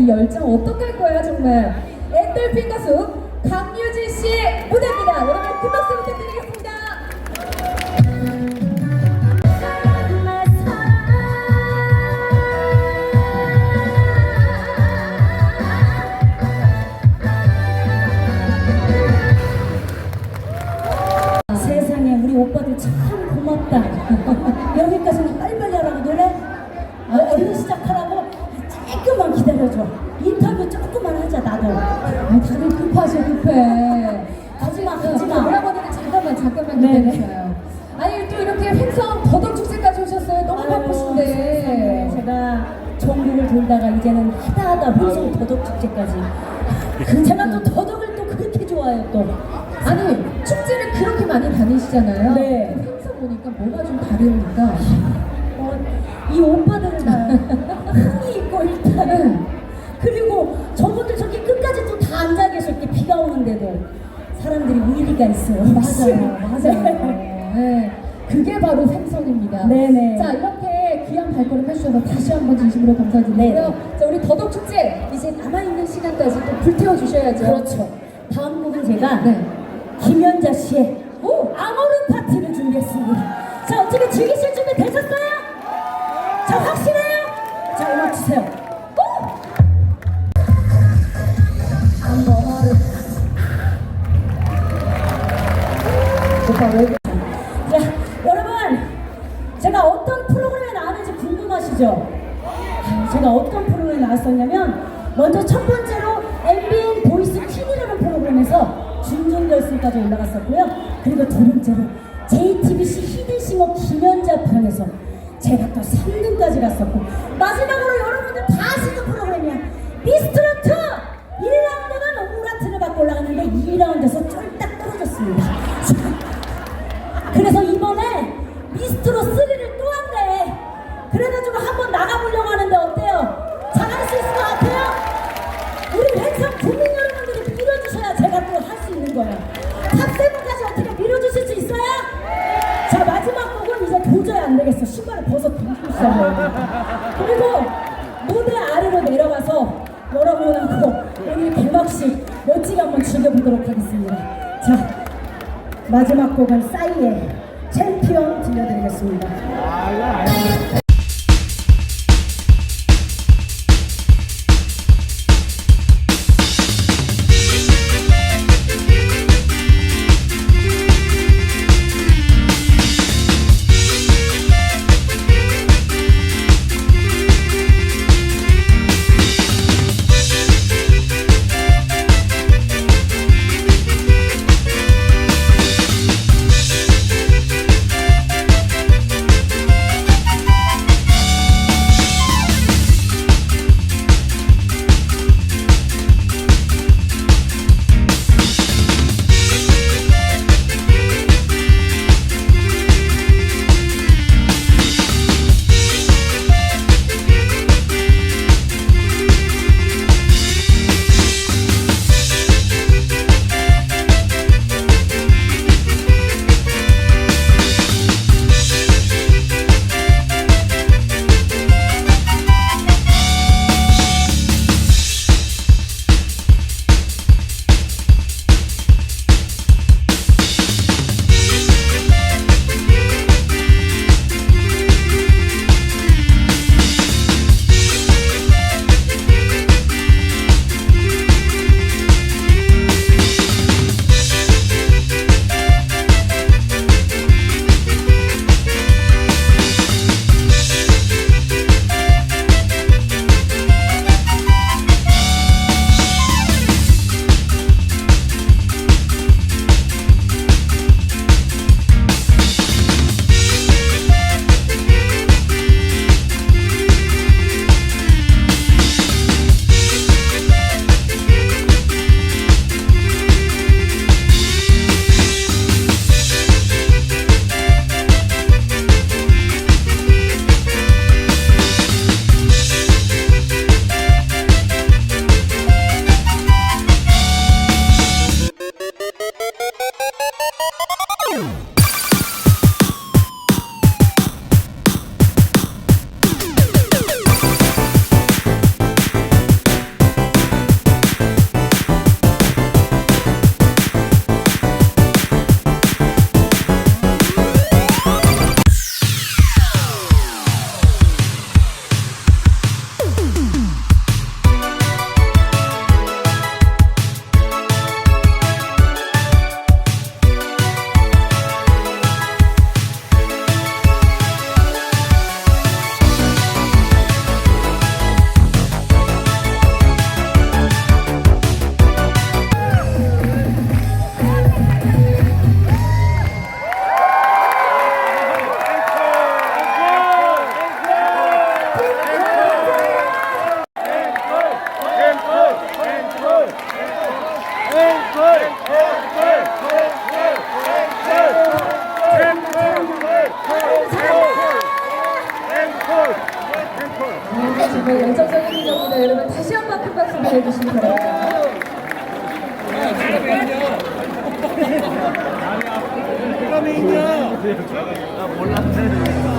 이 열정 어떡할 거야 정말. 엔돌핀 가수 강유진 씨의 무대입니다. 여러분 큰 박수 부탁드리겠습니다. 세상에 우리 오빠들 참 고맙다. 잠깐만 네네. 기다려주세요. 아니 또 이렇게 횡성 더덕 축제까지 오셨어요. 너무 바쁘신데. 세상에 제가 전국을 돌다가 이제는 하다 하다 혼성 더덕 축제까지. 제가 또 더덕을 또 그렇게 좋아해요 또. 아니 축제를 그렇게 많이 다니시잖아요. 네. 횡성 보니까 뭐가 좀 다릅니까? 어, 이 오빠들은 다 흥이 있고 일단은 그리고 저분들 저기 끝까지 또 다 앉아 때 비가 오는데도 사람들이 의리가 있어요. 맞아요, 맞아요. 네. 네, 그게 바로 생선입니다. 네네. 자, 이렇게 귀한 발걸음 해주셔서 다시 한번 진심으로 감사드리고요. 네네. 자, 우리 더덕 축제 이제 남아있는 시간까지 또 불태워 주셔야죠. 그렇죠. 다음 곡은 제가 네. 김연자 씨의 오 아모르 파티를 준비했습니다. 자 여러분 제가 어떤 프로그램에 나왔는지 궁금하시죠? 아, 제가 어떤 프로그램에 나왔었냐면 먼저 첫 번째로 MBN 보이스 퀸이라는 프로그램에서 준결승까지 올라갔었고요. 그리고 두 번째로 JTBC 히든싱어 김연자 편에서 그래서 이번에 미스트로 3를 또 한대. 그래가지고 한번 나가보려고 하는데 어때요? 잘할 수 있을 것 같아요? 우리 왼성 국민 여러분들이 밀어주셔야 제가 또 할 수 있는 거예요. 탑세븐까지 어떻게 밀어주실 수 있어요? 자 마지막 곡은 이제 도저히 안 되겠어. 신발을 벗어 던지고 시작해요. 그리고 무대 아래로 내려가서 여러분하고 오늘 개막식 멋지게 한번 즐겨보도록 하겠습니다. 자 마지막 곡은 싸이의 챔피언 들려드리겠습니다. 아, 몰랐네.